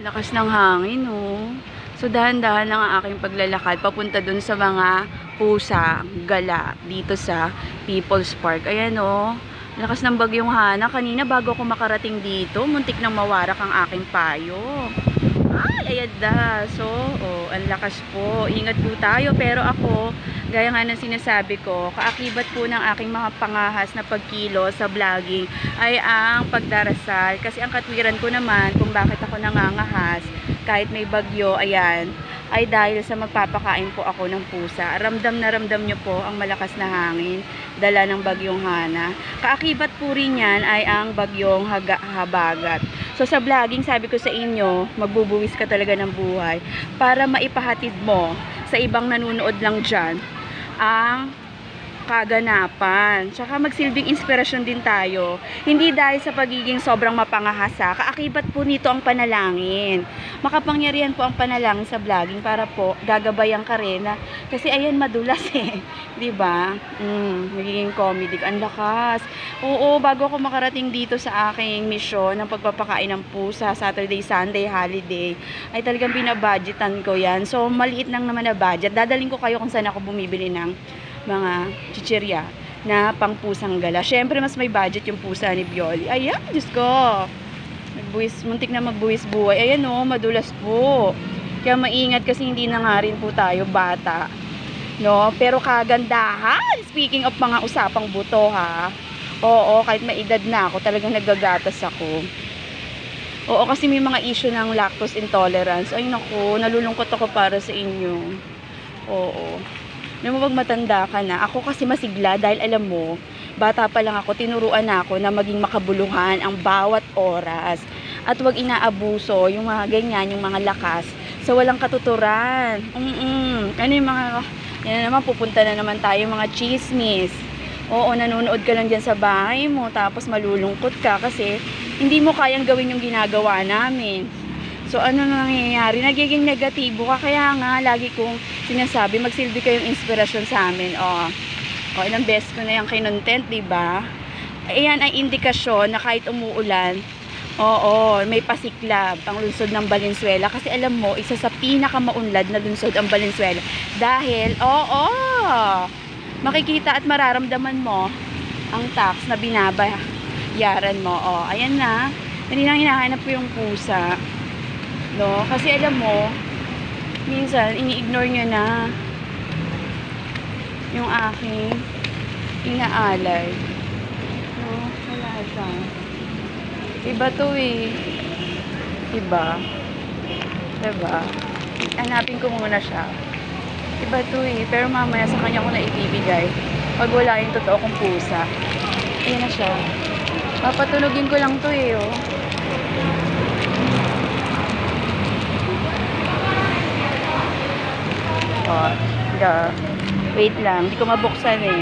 Lakas ng hangin, oh. So, dahan-dahan lang ang aking paglalakad papunta dun sa mga pusa, gala, dito sa People's Park. Ayan, oh. Lakas ng bagyong hana. Kanina, bago ako makarating dito, muntik nang mawarak ang aking payo. Ay, ayan da. So, oh, ang lakas po. Ingat po tayo. Pero ako, gaya nga ng sinasabi ko, kaakibat po ng aking mga pangahas na pagkilo sa vlogging ay ang pagdarasal. Kasi ang katwiran ko naman kung bakit ako nangangahas, kahit may bagyo, ayan, ay dahil sa magpapakain po ako ng pusa. Ramdam na ramdam nyo po ang malakas na hangin, dala ng bagyong hana. Kaakibat po rin yan ay ang bagyong haga, habagat. So sa vlogging, sabi ko sa inyo, magbubuwis ka talaga ng buhay para maipahatid mo sa ibang nanonood lang dyan ang kaganapan. Tsaka magsilbing inspirasyon din tayo. Hindi dahil sa pagiging sobrang mapangahasa, kaakibat po nito ang panalangin. Makapangyarihan po ang panalangin sa vlogging para po gagabayan ka rin kasi ayan madulas eh. 'Di ba? Mm, magiging comedy. Ang lakas. Oo, bago ako makarating dito sa aking misyon ng pagpapakain ng pusa, Saturday, Sunday, holiday, ay talagang binabudgetan ko yan. So, maliit lang naman na budget. Dadaling ko kayo kung saan ako bumibili ng mga chichirya na pangpusang gala. Siyempre, mas may budget yung pusa ni Bioli. Ayan, Diyos ko. Nagbuwis, muntik na magbuwis buhay. Ayan o, madulas po. Kaya maingat kasi hindi na nga rin po tayo bata. No? Pero kagandahan, speaking of mga usapang buto ha. Oo, kahit may edad na ako, talagang nagagatas ako. Oo, kasi may mga issue ng lactose intolerance. Ay naku, nalulungkot ako para sa inyo. Oo. Alam mo, pag matanda ka na, ako kasi masigla dahil alam mo, bata pa lang ako, tinuruan na ako na maging makabuluhan ang bawat oras. At wag inaabuso yung mga ganyan, yung mga lakas sa walang katuturan. Mm-mm. Ano yung mga, yan na naman, pupunta na naman tayo mga chismis. Oo, nanonood ka lang dyan sa bahay mo, tapos malulungkot ka kasi hindi mo kayang gawin yung ginagawa namin. So, ano na nangyayari? Nagiging negatibo ka. Kaya nga, lagi kong sinasabi, magsilbi kayong inspirasyon sa amin. O, o ilang beses ko na yung kinontent, di ba? Ayan ay indikasyon na kahit umuulan, oo, may pasiklab ang lungsod ng Valenzuela. Kasi alam mo, isa sa pinakamaunlad na lungsod ang Valenzuela. Dahil, oo, makikita at mararamdaman mo ang tax na binabayaran mo. O, ayan na. Hindi lang hinahanap ko yung pusa. No? Kasi alam mo, minsan, ini-ignore nyo na yung aking inaalay. No? Wala siya. Iba to eh. Iba. Diba? Hanapin ko muna siya. Iba to eh. Pero mamaya sa kanya ko na ibibigay. Pag wala yung totoo kong pusa. Ayan na siya. Papatulogin ko lang to eh, oh. Oh, the, wait lang, hindi ko mabuksan eh.